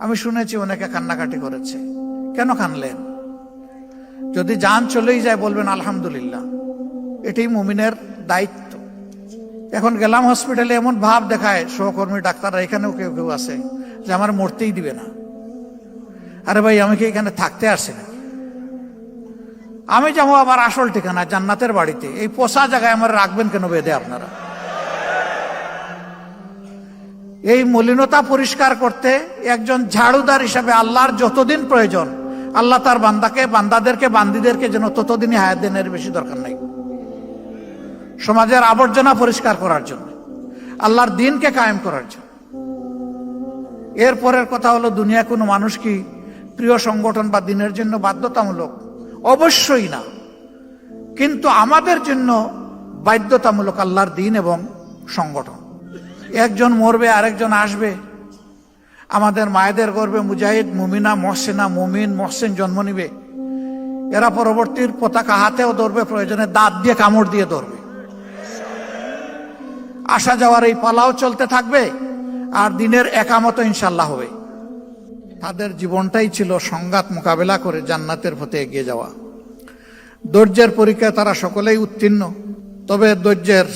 আমি শুনেছি অনেকে কান্নাকাটি করেছে। কেন কানলেন? যদি যান চলেই যায় বলবেন, আলহামদুলিল্লাহ। এটাই মুমিনের দায়িত্ব। এখন গেলাম হসপিটালে, এমন ভাব দেখায়, সহকর্মী, ডাক্তাররা, এখানেও কেউ কেউ আছে যে আমার মরতেই দিবে না। আরে ভাই, আমি কি এখানে থাকতে আসছি না আমি যাব আবার আসল ঠিকানা জান্নাতের বাড়িতে। এই পোষা জায়গায় আমার রাখবেন কেন বেঁধে আপনারা? এই মলিনতা পরিষ্কার করতে একজন ঝাড়ুদার হিসাবে আল্লাহর যতদিন প্রয়োজন, আল্লাহ তার বান্দাকে, বান্দাদেরকে, বান্দিদেরকে যেন ততদিনই হায়াত দেন এর বেশি দরকার নাই। সমাজের আবর্জনা পরিষ্কার করার জন্য, আল্লাহর দিনকে কায়েম করার জন্য। এরপরের কথা হলো দুনিয়া কোনো মানুষ কি প্রিয় সংগঠন বা দিনের জন্য বাধ্যতামূলক? অবশ্যই না। কিন্তু আমাদের জন্য বাধ্যতামূলক আল্লাহর দিন এবং সংগঠন। একজন মরবে, আরেকজন আসবে। আমাদের মায়েদের গর্বে মুজাহিদ, মুমিনা, মহসেনা, মুমিন, মহসেন জন্ম নিবে। এরা পরবর্তীর পতাকা হাতেও ধরবে, প্রয়োজনে দাঁত দিয়ে কামড় দিয়ে ধরবে। আসা যাওয়ার এই পালাও চলতে থাকবে, আর দিনের একামত ইনশাল্লাহ হবে। তাদের জীবনটাই ছিল সংঘাত মোকাবেলা করে জান্নাতের পথে এগিয়ে যাওয়া। ধৈর্যের পরীক্ষায় তারা সকলেই উত্তীর্ণ, তবে ধৈর্যের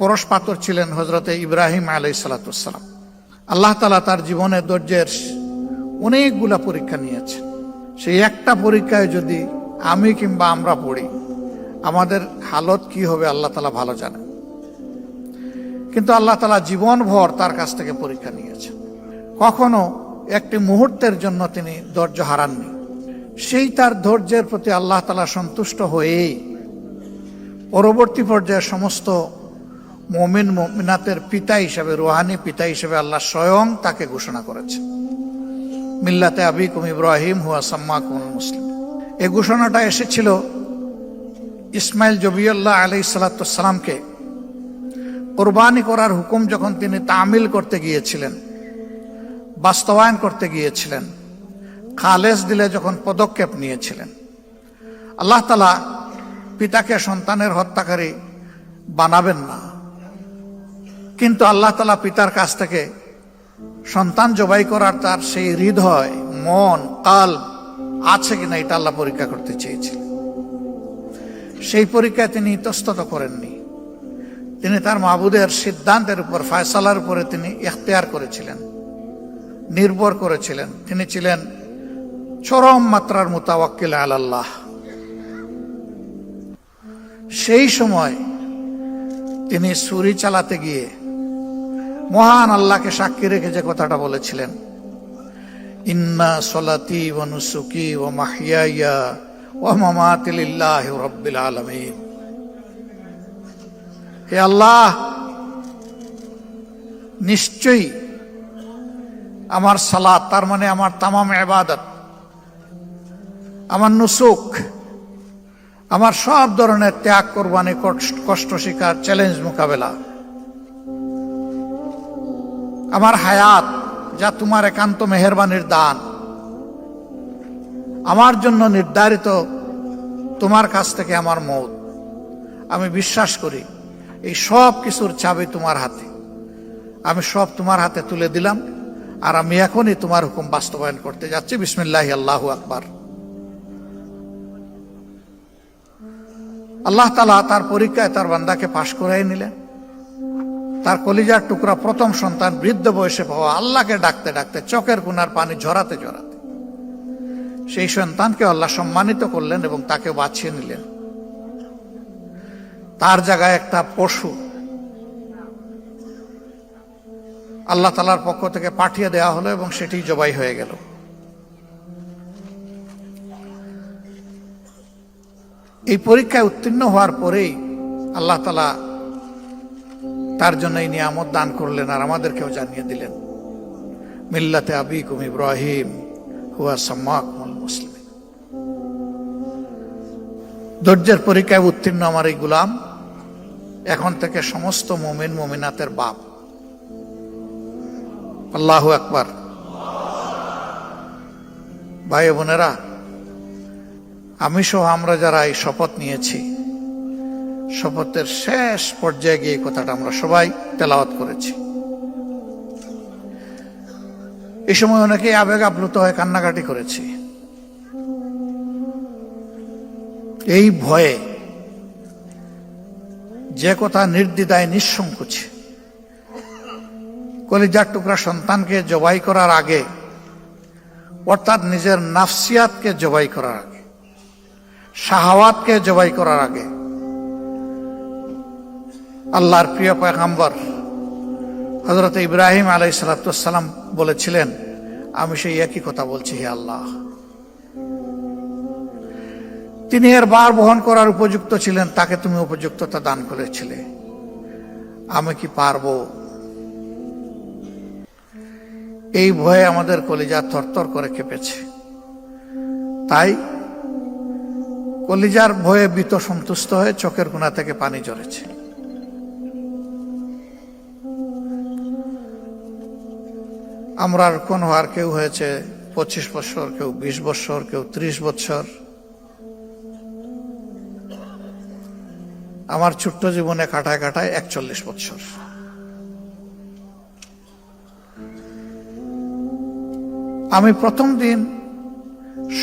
পরশ পাথর ছিলেন হজরতে ইব্রাহিম আলাই সালাতাম আল্লাহ তালা তার জীবনে ধৈর্যের অনেকগুলা পরীক্ষা নিয়েছেন। সেই একটা পরীক্ষায় যদি আমি কিংবা আমরা পড়ি, আমাদের হালত কি হবে আল্লাহ তালা ভালো জানে কিন্তু আল্লাহ তালা জীবনভর তার কাছ থেকে পরীক্ষা নিয়েছে কখনো একটি মুহূর্তের জন্য তিনি ধৈর্য হারাননি। সেই তার ধৈর্যের প্রতি আল্লাহ তালা সন্তুষ্ট হয়েই পরবর্তী পর্যায়ে সমস্ত মমিন মমিনাতের পিতা হিসাবে, রুহানি পিতা হিসেবে আল্লাহ স্বয়ং তাকে ঘোষণা করেছে মিল্লাতে আবিকুম ইব্রাহিম হুয়া সাম্মা কুমুল মুসলিম। এই ঘোষণাটা এসেছিল ইসমাইল জবিউল্লাহ আলি সালাতামকে কোরবানি করার হুকুম যখন তিনি তামিল করতে গিয়েছিলেন, বাস্তবায়ন করতে গিয়েছিলেন খালেস দিলে যখন পদক্ষেপ নিয়েছিলেন, আল্লাহ তালা পিতাকে সন্তানের হত্যাকারী বানাবেন না। কিন্তু আল্লাহ তালা পিতার কাছ থেকে সন্তান জবাই করার তার সেই হৃদয়, মন কাল আছে কিনা এটা আল্লাহ পরীক্ষা করতে চেয়েছিলেন। সেই পরীক্ষায় তিনি ইতস্তত করেননি। তিনি তার মাহবুদের সিদ্ধান্তের উপর, ফয়সালার উপরে তিনি এখতিয়ার করেছিলেন, নির্ভর করেছিলেন। তিনি ছিলেন চরম মাত্রার মোতাবাক্কিল আল্লাহ সেই সময় তিনি ছুরি চালাতে গিয়ে মহান আল্লাহকে সাক্ষী রেখে যে কথাটা বলেছিলেন। ইন্না সলাতি ও নুসুকি ও মাহিয়া ও মামাতিল্লাহ রব্বিল আলমিন। হে আল্লাহ, নিশ্চয়ই আমার সালাত, তার মানে আমার তামাম এবাদত আমার নুসুক, আমার সব ধরনের ত্যাগ, কোরবানি কষ্ট শিকার, চ্যালেঞ্জ মোকাবেলা আমার হায়াত, যা তোমার একান্ত মেহরবানির দান। আমার জন্য নির্ধারিত তোমার কাছ থেকে আমার মত। আমি বিশ্বাস করি, এই সব কিছুর চাবি তোমার হাতে। আমি সব তোমার হাতে তুলে দিলাম, আর আমি এখনই তোমার হুকুম বাস্তবায়ন করতে যাচ্ছি। বিসমিল্লাহ, আল্লাহ আকবার। আল্লাহ তালা তার পরীক্ষায় তার বান্দাকে পাশ করাই নিলেন। তার কলিজার টুকরা প্রথম সন্তান বৃদ্ধ বয়সে পাওয়া আল্লাহকে ডাকতে ডাকতে চোখের কোনার পানি ঝরাতে ঝরাতে। সেই সন্তানকে আল্লাহ সম্মানিত করলেন এবং তাকে বাছিয়ে নিলেন। তার জায়গায় একটা পশু আল্লাহ তালার পক্ষ থেকে পাঠিয়ে দেওয়া হলো এবং সেটি জবাই হয়ে গেল। এই পরীক্ষায় উত্তীর্ণ হওয়ার পরেই আল্লাহ তালা তার জন্য এই নিয়ামত দান করলেন আর আমাদেরকেও জানিয়ে দিলেন। মিল্লাতে আবি আবিকুম ইব্রাহিম, হুয়া সাম্মাকুমুল মুসলিম ধৈর্যের পরীক্ষায় উত্তীর্ণ আমার এই গুলাম, এখন থেকে সমস্ত মুমিন মুমিনাতের বাপ। আল্লাহ আকবার। ভাই বোনেরা, আমি সহ আমরা যারা এই শপথ নিয়েছি শপথের শেষ পর্যায়ে গিয়ে কথাটা আমরা সবাই তেলাওয়াত করেছি। এই সময় অনেকেই আবেগ আপ্লুত হয়ে কান্নাকাটি করেছি। এই ভয়ে যে কথা নির্দ্বিধায় নিঃসংকোচে। কলিজার টুকরা সন্তানকে জবাই করার আগে, অর্থাৎ নিজের নাফসিয়াতকে জবাই করার আগে, শাহাওয়াতকে জবাই করার আগে আল্লাহর প্রিয় পয়গাম্বর হজরত ইব্রাহিম আলাই সালাতাম বলেছিলেন, আমি সেই একই কথা বলছি, হে আল্লাহ। তিনি এর বার বহন করার উপযুক্ত ছিলেন, তাকে তুমি উপযুক্ততা দান করেছিলে। আমি কি পারব? এই ভয়ে আমাদের কলিজা থরথর করে কেঁপেছে। তাই কলিজার ভয়ে বিত সন্তুষ্ট হয়ে চোখের গুণা থেকে পানি ঝরেছে। আমরার কোন হওয়ার কেউ হয়েছে পঁচিশ বছর, কেউ বিশ বছর, কেউ ত্রিশ বছর। আমার ছোট্ট জীবনে কাটায় কাটায় একচল্লিশ বছর। আমি প্রথম দিন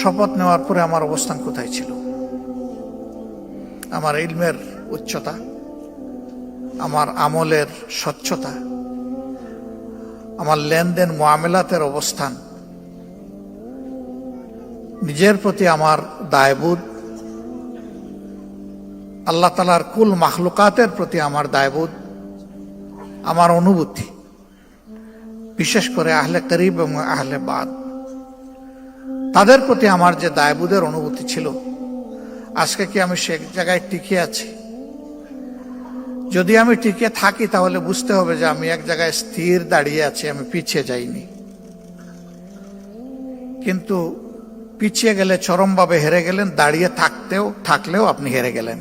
শপথ নেওয়ার পরে আমার অবস্থান কোথায় ছিল? আমার ইলমের উচ্চতা, আমার আমলের স্বচ্ছতা আমার লেনদেন মোয়ামেলাতের অবস্থান। নিজের প্রতি আমার দায়বোধ। আল্লাহ তালার কুল মাখলুকাতের প্রতি আমার দায়বোধ। আমার অনুভূতি। বিশেষ করে আহলে করিব এবং আহলে বাদ। তাদের প্রতি আমার যে দায়বোধের অনুভূতি ছিল, আজকে কি আমি সে জায়গায় টিকে আছি? যদি আমি টিকে থাকি, তাহলে বুঝতে হবে যে আমি এক জায়গায় স্থির দাঁড়িয়ে আছি, আমি পিছিয়ে যাইনি। কিন্তু পিছিয়ে গেলে চরমভাবে হেরে গেলেন, দাঁড়িয়ে থাকতেও, থাকলেও আপনি হেরে গেলেন।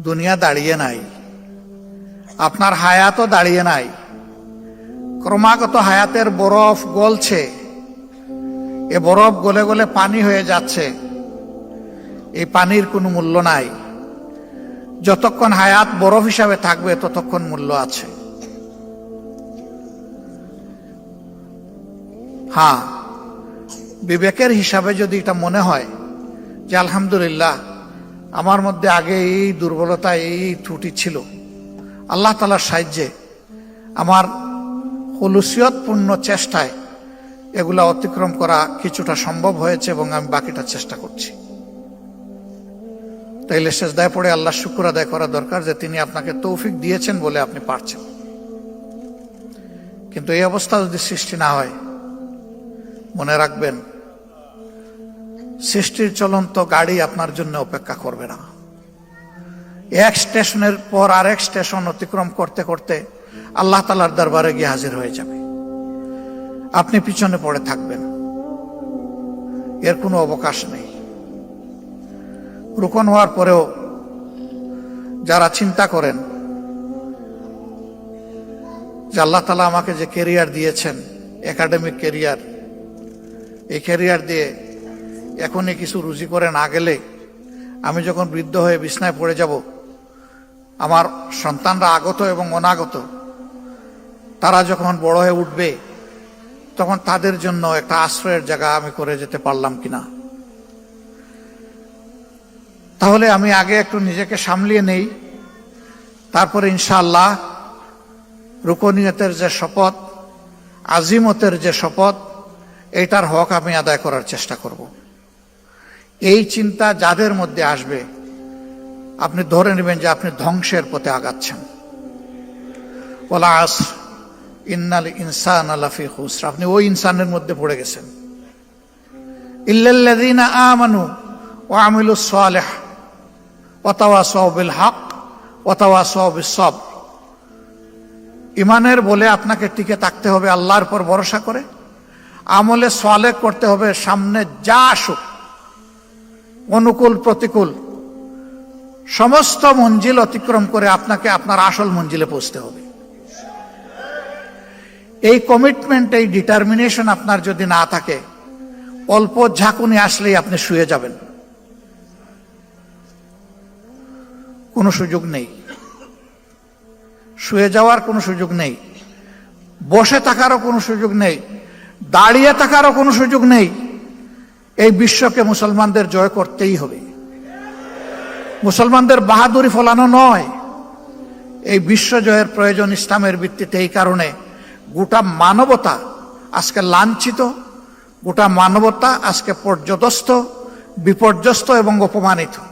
দুনিয়া দাঁড়িয়ে নাই। আপনার হায়াতও দাঁড়িয়ে নাই। ক্রমাগত হায়াতের বরফ গলছে। এ বরফ গলে গলে পানি হয়ে যাচ্ছে। এই পানির কোনো মূল্য নাই। যতক্ষণ হায়াত বরফ হিসাবে থাকবে, ততক্ষণ মূল্য আছে। হ্যাঁ বিবেকের হিসাবে যদি এটা মনে হয় যে আলহামদুলিল্লাহ, আমার মধ্যে আগে এই দুর্বলতা, এই ত্রুটি ছিল, আল্লাহ তালার সাহায্যে আমার হলুসিয়তপূর্ণ চেষ্টায় এগুলা অতিক্রম করা কিছুটা সম্ভব হয়েছে এবং আমি বাকিটা চেষ্টা করছি। তাইলে দায় পড়ে আল্লাহ শুক্র আদায় করা দরকার যে তিনি আপনাকে তৌফিক দিয়েছেন বলে আপনি পারছেন। কিন্তু এই অবস্থা যদি সৃষ্টি না হয়, মনে রাখবেন, সৃষ্টির চলন্ত গাড়ি আপনার জন্য অপেক্ষা করবে না। এক স্টেশনের পর আরেক স্টেশন অতিক্রম করতে করতে আল্লাহ তালার দরবারে গিয়ে হাজির হয়ে যাবে। আপনি পিছনে পড়ে থাকবেন। এর কোনো অবকাশ নেই। রোপণ হওয়ার পরেও যারা চিন্তা করেন যে আল্লাহ তালা আমাকে যে কেরিয়ার দিয়েছেন একাডেমিক কেরিয়ার এই কেরিয়ার দিয়ে এখনই কিছু রুজি করে না গেলে আমি যখন বৃদ্ধ হয়ে বিছনায় পড়ে যাব, আমার সন্তানরা আগত এবং অনাগত, তারা যখন বড় হয়ে উঠবে, তখন তাদের জন্য একটা আশ্রয়ের জায়গা আমি করে যেতে পারলাম কিনা। তাহলে আমি আগে একটু নিজেকে সামলিয়ে নেই। তারপরে ইনশাআল্লাহ রুকনিয়তের যে শপথ, আজিমতের যে শপথ, এইটার হক আমি আদায় করার চেষ্টা করব। এই চিন্তা যাদের মধ্যে আসবে, আপনি ধরে নেবেন যে আপনি ধ্বংসের পথে আগাচ্ছেন। ওলা আস, ইন্নাল ইনসান আলাফি হুসরা আপনি ওই ইনসানের মধ্যে পড়ে গেছেন। ইল্লাল্লাযীনা আমানু ওয়া আমিলুস সালিহ। বিস ইমানের বলে আপনাকে টিকে থাকতে হবে আল্লাহর পর ভরসা করে। আমলে সলে করতে হবে সামনে যা আসুক। অনুকূল, প্রতিকূল। সমস্ত মঞ্জিল অতিক্রম করে আপনাকে আপনার আসল মঞ্জিলে পৌঁছতে হবে। এই কমিটমেন্ট এই ডিটারমিনেশন আপনার যদি না থাকে, অল্প ঝাঁকুনি আসলেই আপনি শুয়ে যাবেন। কোনো সুযোগ নেই। শুয়ে যাওয়ার কোনো সুযোগ নেই। বসে থাকারও কোনো সুযোগ নেই। দাঁড়িয়ে থাকারও কোনো সুযোগ নেই। এই বিশ্বকে মুসলমানদের জয় করতেই হবে। মুসলমানদের বাহাদুরি ফলানো নয়। এই বিশ্ব জয়ের প্রয়োজন ইসলামের ভিত্তিতে এই কারণে গোটা মানবতা আজকে লাঞ্ছিত, গোটা মানবতা আজকে পর্যদস্ত, বিপর্যস্ত এবং অপমানিত।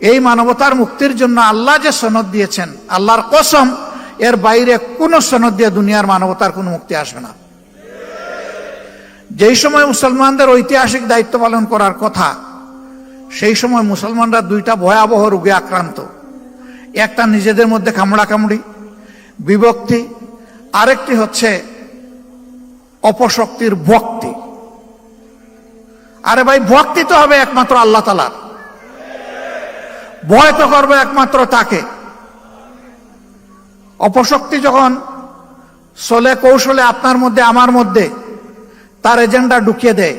এই মানবতার মুক্তির জন্য আল্লাহ যে সনদ দিয়েছেন, আল্লাহর কসম, এর বাইরে কোনো সনদ দিয়ে দুনিয়ার মানবতার কোনো মুক্তি আসবে না। যেই সময় মুসলমানদের ঐতিহাসিক দায়িত্ব পালন করার কথা, সেই সময় মুসলমানরা দুইটা ভয়াবহ রোগে আক্রান্ত। একটা নিজেদের মধ্যে কামড়া কামড়ি বিভক্তি, আরেকটি হচ্ছে অপশক্তির ভক্তি। আরে ভাই, ভক্তি তো হবে একমাত্র আল্লাহ তালার ভয় তো করবে একমাত্র তাকে। অপশক্তি যখন চলে কৌশলে আপনার মধ্যে, আমার মধ্যে তার এজেন্ডা ঢুকিয়ে দেয়,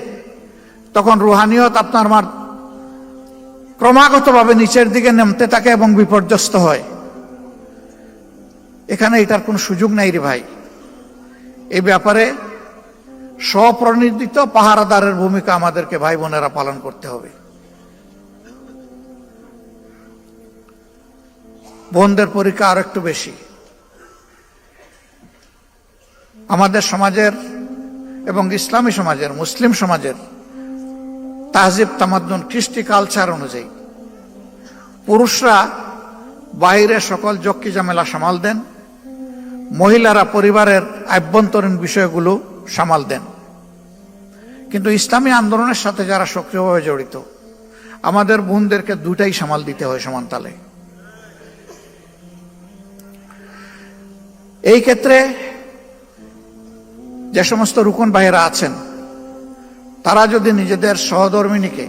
তখন রুহানিয়ত আপনার আমার ক্রমাগতভাবে নিচের দিকে নেমতে থাকে এবং বিপর্যস্ত হয়। এখানে এটার কোনো সুযোগ নাই রে ভাই। এই ব্যাপারে স্বপ্রণোদিত পাহারাদারের ভূমিকা আমাদেরকে ভাই বোনেরা পালন করতে হবে। বোনদের পরীক্ষা আর একটু বেশি। আমাদের সমাজের এবং ইসলামী সমাজের, মুসলিম সমাজের তাহজিব, তামাদ্দুন, কৃষ্টি কালচার অনুযায়ী পুরুষরা বাইরে সকল জক্কি ঝামেলা সামাল দেন, মহিলারা পরিবারের আভ্যন্তরীণ বিষয়গুলো সামাল দেন। কিন্তু ইসলামী আন্দোলনের সাথে যারা সক্রিয়ভাবে জড়িত, আমাদের বোনদেরকে দুটাই সামাল দিতে হয় সমান এই ক্ষেত্রে যে সমস্ত রুকন ভাইয়েরা আছেন, তারা যদি নিজেদের সহধর্মিনীকে,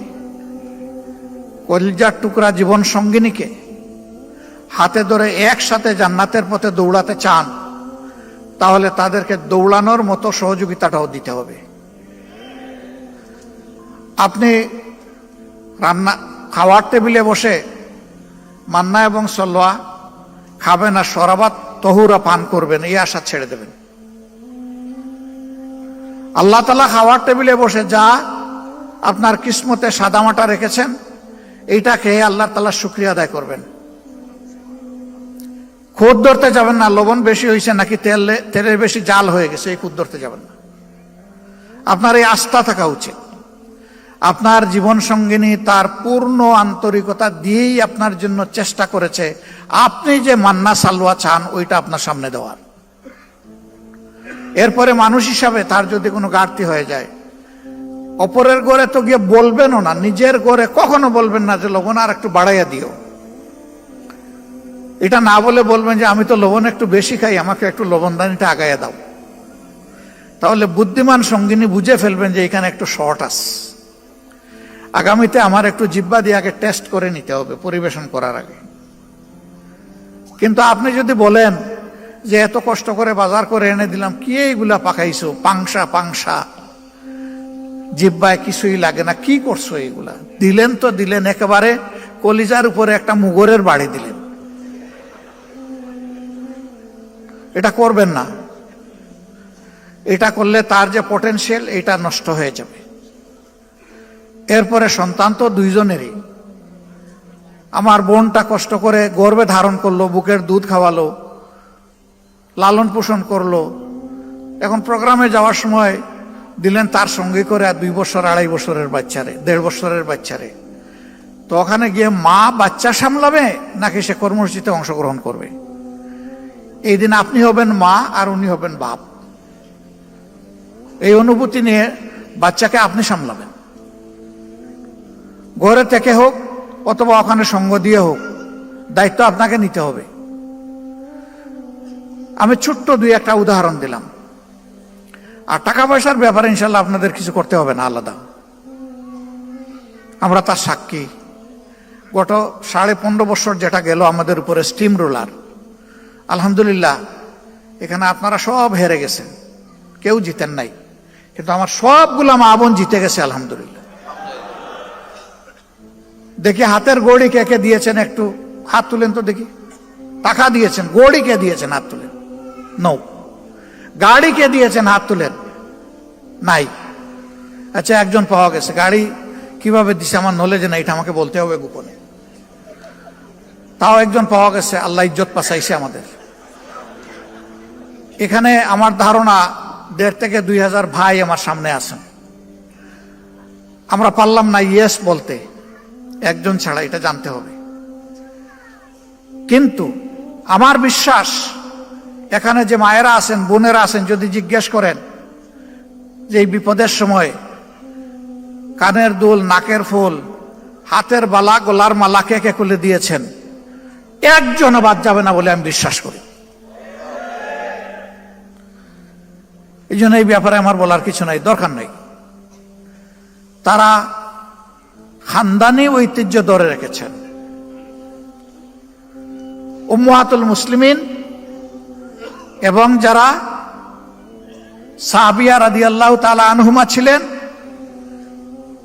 কলিজার টুকরা জীবন সঙ্গিনীকে হাতে ধরে একসাথে জান্নাতের পথে দৌড়াতে চান, তাহলে তাদেরকে দৌড়ানোর মতো সহযোগিতাটাও দিতে হবে। আপনি রান্না, খাওয়ার টেবিলে বসে মান্না এবং সল্লোয়া খাবেন আর সরাবাত তহুরা পান করবেন, এই আশা ছেড়ে দেবেন। আল্লাহ তালা খাওয়ার টেবিলে বসে যা আপনার কিসমতে সাদামাটা রেখেছেন, এইটা খেয়ে আল্লাহ তালা শুক্রিয়া আদায় করবেন। খুদ ধরতে যাবেন না, লবণ বেশি হয়েছে নাকি তেল তেলের বেশি জাল হয়ে গেছে, এই খুদ ধরতে যাবেন না। আপনার এই আস্থা থাকা উচিত। আপনার জীবন সঙ্গিনী তার পূর্ণ আন্তরিকতা দিয়েই আপনার জন্য চেষ্টা করেছে। আপনি যে মান্না সালোয়া চান, ওইটা আপনার সামনে দেওয়ার। এরপরে মানুষ হিসাবে তার যদি কোনো ঘাটতি হয়ে যায়, অপরের গড়ে তো গিয়ে বলবেনও না, নিজের গড়ে কখনো বলবেন না যে, লবণ আর একটু বাড়াইয়া দিও। এটা না বলে বলবেন যে, আমি তো লবণ একটু বেশি খাই, আমাকে একটু লবণদানিটা আগাইয়া দাও। তাহলে বুদ্ধিমান সঙ্গিনী বুঝে ফেলবেন যে, এখানে একটু শর্ট আস আগামীতে আমার একটু জিব্বা দিয়ে আগে টেস্ট করে নিতে হবে, পরিবেশন করার আগে। কিন্তু আপনি যদি বলেন যে এত কষ্ট করে বাজার করে এনে দিলাম, কি এইগুলা পাকাইছো? পাংসা পাংসা। জিব্বায় কিছুই লাগে না, কি করছ এইগুলা? দিলেন তো দিলেন, একেবারে কলিজার উপরে একটা মুগরের বাড়ি দিলেন। এটা করবেন না। এটা করলে তার যে পটেনশিয়াল এটা নষ্ট হয়ে যাবে। এরপরে সন্তান তো দুইজনেরই। আমার বোনটা কষ্ট করে গর্বে ধারণ করল, বুকের দুধ খাওয়ালো, লালন পোষণ করল। এখন প্রোগ্রামে যাওয়ার সময় দিলেন তার সঙ্গে করে আর দুই বছর, আড়াই বছরের বাচ্চারে, দেড় বছরের বাচ্চারে। তো ওখানে গিয়ে মা বাচ্চা সামলাবে নাকি সে কর্মসূচিতে অংশগ্রহণ করবে? এই দিন আপনি হবেন মা আর উনি হবেন বাপ। এই অনুভূতি নিয়ে বাচ্চাকে আপনি সামলাবেন। ঘরে থেকে হোক অথবা ওখানে সঙ্গ দিয়ে হোক, দায়িত্ব আপনাকে নিতে হবে। আমি ছোট্ট দুই একটা উদাহরণ দিলাম। আর টাকা পয়সার ব্যাপারে ইনশাল্লাহ আপনাদের কিছু করতে হবে না, আলাদা। আমরা তার সাক্ষী। গত সাড়ে পনেরো বছর যেটা গেল আমাদের উপরে স্টিম রোলার আলহামদুলিল্লাহ, এখানে আপনারা সব হেরে গেছেন। কেউ জিতেন নাই। কিন্তু আমার সবগুলো আমার আবন জিতে গেছে, আলহামদুলিল্লাহ। দেখি হাতের গড়ি কে কে দিয়েছেন একটু? হাত তুলেন তো দেখি। টাকা দিয়েছেন, গড়ি কে দিয়েছেন হাত তুলেন? নৌ। গাড়ি কে দিয়েছেন হাত তুলেন? নাই। আচ্ছা একজন পাওয়া গেছে। গাড়ি কীভাবে দিছে আমার নলেজে নাই, এটা আমাকে বলতে হবে গোপনে। তাও একজন পাওয়া গেছে, আল্লাহ ইজ্জত পাচাইছে আমাদের। এখানে আমার ধারণা, দেড় থেকে দুই হাজার ভাই আমার সামনে আছেন। আমরা পারলাম না ইয়েস বলতে। একজন ছাড়া এটা জানতে হবে। কিন্তু আমার বিশ্বাস, এখানে যে মায়েরা আছেন, বোনেরা আছেন, যদি জিজ্ঞেস করেন যে এই বিপদের সময় কানের দুল, নাকের ফুল, হাতের বালা, গোলার মালা কে কে খুলে দিয়েছেন, একজনও বাদ যাবে না বলে আমি বিশ্বাস করি। এই জন্য এই ব্যাপারে আমার বলার কিছু নাই, দরকার নাই। তারা খানদানি ঐতিহ্য ধরে রেখেছেন। উম্মাতুল মুসলিমিন এবং যারা সাহাবিয়া রাদি আল্লাহ তালা আনহুমা ছিলেন,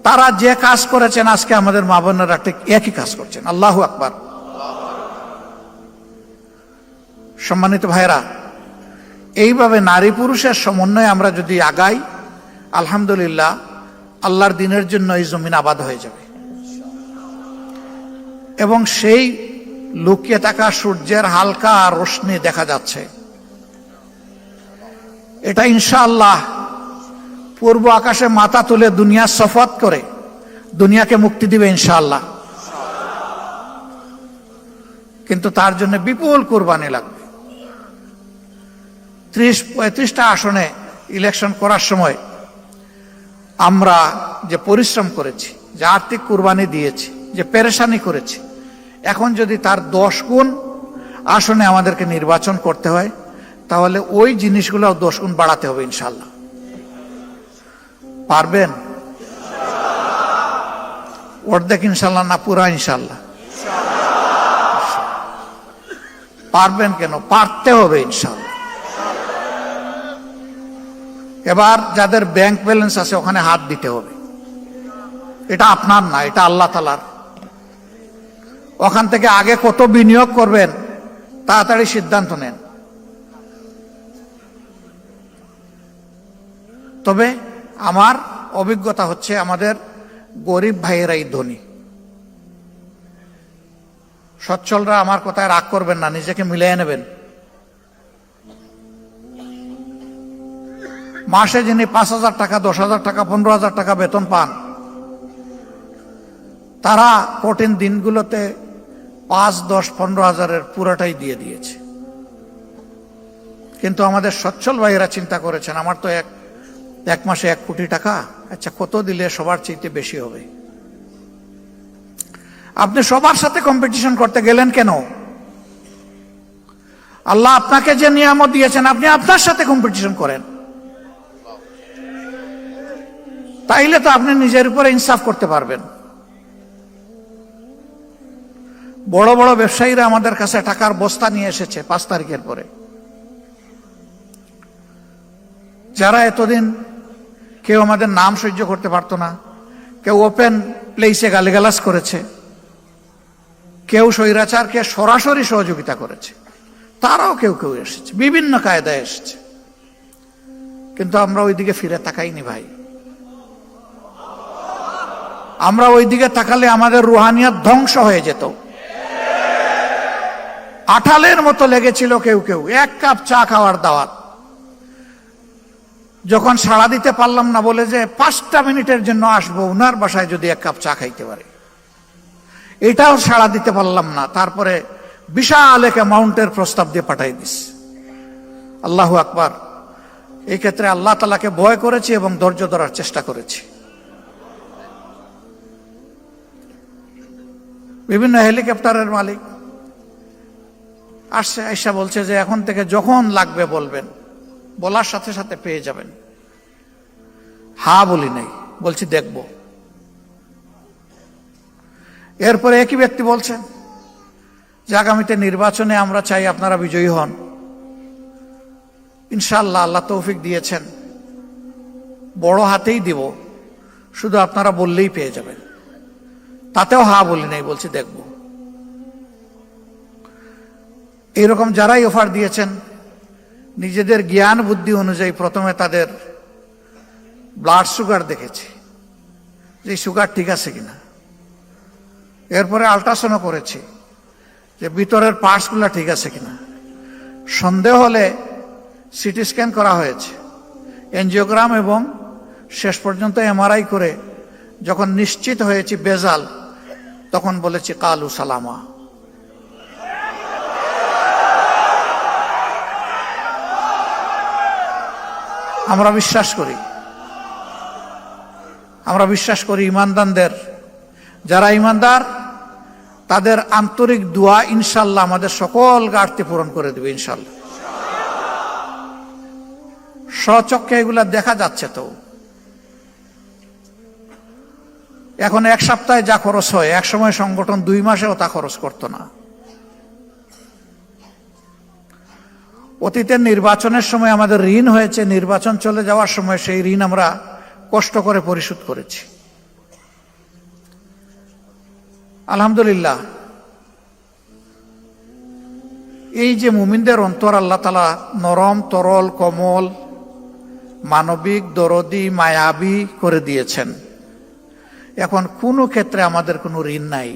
তারা যে কাজ করেছেন আজকে আমাদের মা বোনেরা ঠিক একই কাজ করছেন। আল্লাহ আকবার। সম্মানিত ভাইরা এইভাবে নারী পুরুষের সমন্বয়ে আমরা যদি আগাই, আলহামদুলিল্লাহ, আল্লাহর দিনের জন্য এই জমিন আবাদ হয়ে যাবে। এবং সেই লুকিয়ে থাকা সূর্যের হালকা রোশনি দেখা যাচ্ছে। এটা ইনশাআল্লাহ পূর্ব আকাশে মাথা তুলে দুনিয়া সফত করে, দুনিয়াকে মুক্তি দিবে ইনশাআল্লাহ। কিন্তু তার জন্য বিপুল কোরবানি লাগবে। ত্রিশ, পঁয়ত্রিশটা আসনে ইলেকশন করার সময় আমরা যে পরিশ্রম করেছি, যে আর্থিক কোরবানি দিয়েছি, যে পেরেশানি করেছি এখন যদি তার দশ গুণ আসনে আমাদেরকে নির্বাচন করতে হয়, তাহলে ওই জিনিসগুলো দশ গুণ বাড়াতে হবে ইনশাল্লাহ। পারবেন? অর্ধেক ইনশাল্লাহ না পুরা ইনশাল্লাহ? পারবেন কেন? পারতে হবে ইনশাল্লাহ। এবার যাদের ব্যাংক ব্যালেন্স আছে, ওখানে হাত দিতে হবে। এটা আপনার না, এটা আল্লাহ তালার। ওখান থেকে আগে কত বিনিয়োগ করবেন, তাড়াতাড়ি সিদ্ধান্ত নেন। তবে আমার অভিজ্ঞতা হচ্ছে আমাদের গরিব ভাইয়েরাই ধনী। সচ্ছলরা আমার কথায় রাগ করবেন না, নিজেকে মিলিয়ে নেবেন। মাসে যিনি পাঁচ হাজার টাকা, দশ হাজার টাকা, পনেরো হাজার টাকা বেতন পান, তারা কঠিন দিনগুলোতে পাঁচ, দশ, পনেরো হাজারের পুরোটাই দিয়ে দিয়েছে। কিন্তু আমাদের সচ্ছল ভাইয়েরা চিন্তা করেছেন, আমার তো এক এক মাসে এক কোটি টাকা আচ্ছা কত দিলে সবার চাইতে বেশি হবে? আপনি সবার সাথে কম্পিটিশন করতে গেলেন কেন? আল্লাহ আপনাকে যে নিয়ামত দিয়েছেন, আপনি আপনার সাথে কম্পিটিশন করেন। তাইলে তো আপনি নিজের উপরে ইনসাফ করতে পারবেন। বড় বড় ব্যবসায়ীরা আমাদের কাছে টাকার বস্তা নিয়ে এসেছে পাঁচ তারিখের পরে। যারা এতদিন কেউ আমাদের নাম সহ্য করতে পারতো না, কেউ ওপেন প্লেসে গালিগালাজ করেছে, কেউ স্বৈরাচারকে সরাসরি সহযোগিতা করেছে, তারাও কেউ কেউ এসেছে, বিভিন্ন কায়দায় এসেছে। কিন্তু আমরা ওইদিকে ফিরে তাকাইনি ভাই। আমরা ওইদিকে তাকালে আমাদের রুহানিয়াত ধ্বংস হয়ে যেত। আঠালের মতো লেগেছিল কেউ কেউ। এক কাপ চা খাওয়ার দাওয়াত। যখন সাড়া দিতে পারলাম না বলে যে পাঁচটা মিনিটের জন্য আসব, উনার বাসায় যদি এক কাপ চা খাইতে পারে। এটাও সাড়া দিতে পারলাম না। তারপরে বিশাল এক অ্যামাউন্টের প্রস্তাব দিয়ে পাঠাই দিস। আল্লাহ আকবার। এই ক্ষেত্রে আল্লাহ তালাকে ভয় করেছি এবং ধৈর্য ধরার চেষ্টা করেছি। বিভিন্ন হেলিকপ্টারের মালিক আসছে আইসা বলছে যে এখন থেকে যখন লাগবে বলবেন, বলার সাথে সাথে পেয়ে যাবেন। হা বলি নাই, বলছি দেখব। এরপরে একই ব্যক্তি বলছেন যে আগামীতে নির্বাচনে আমরা চাই আপনারা বিজয়ী হন। ইনশাল্লাহ আল্লাহ তৌফিক দিয়েছেন। বড় হাতেই দিব, শুধু আপনারা বললেই পেয়ে যাবেন। তাতেও হা বলি নাই, বলছি দেখব। এইরকম যারাই অফার দিয়েছেন, নিজেদের জ্ঞান বুদ্ধি অনুযায়ী প্রথমে তাদের ব্লাড সুগার দেখেছি, যে সুগার ঠিক আছে কিনা। এরপরে আল্ট্রাসাউন্ড করেছি, যে ভিতরের পার্টসগুলো ঠিক আছে কিনা। সন্দেহ হলে সিটি স্ক্যান করা হয়েছে। এনজিওগ্রাম এবং শেষ পর্যন্ত এমআরআই করে যখন নিশ্চিত হয়েছি বেজাল, তখন বলেছি, কালু সালামা। আমরা বিশ্বাস করি। আমরা বিশ্বাস করি ইমানদানদের যারা ইমানদার, তাদের আন্তরিক দোয়া ইনশাল্লাহ আমাদের সকল ঘাটতি পূরণ করে দেবে ইনশাল্লাহ। স্বচক্ষে এগুলা দেখা যাচ্ছে তো। এখন এক সপ্তাহে যা খরচ হয়, এক সময় সংগঠন দুই মাসেও তা খরচ করতো না। অতীতের নির্বাচনের সময় আমাদের ঋণ হয়েছে, নির্বাচন চলে যাওয়ার সময় সেই ঋণ আমরা কষ্ট করে পরিশোধ করেছি। আলহামদুলিল্লাহ, এই যে মুমিনদের অন্তর আল্লাহ তালা নরম, তরল, কমল, মানবিক, দরদি, মায়াবী করে দিয়েছেন। এখন কোনো ক্ষেত্রে আমাদের কোনো ঋণ নাই।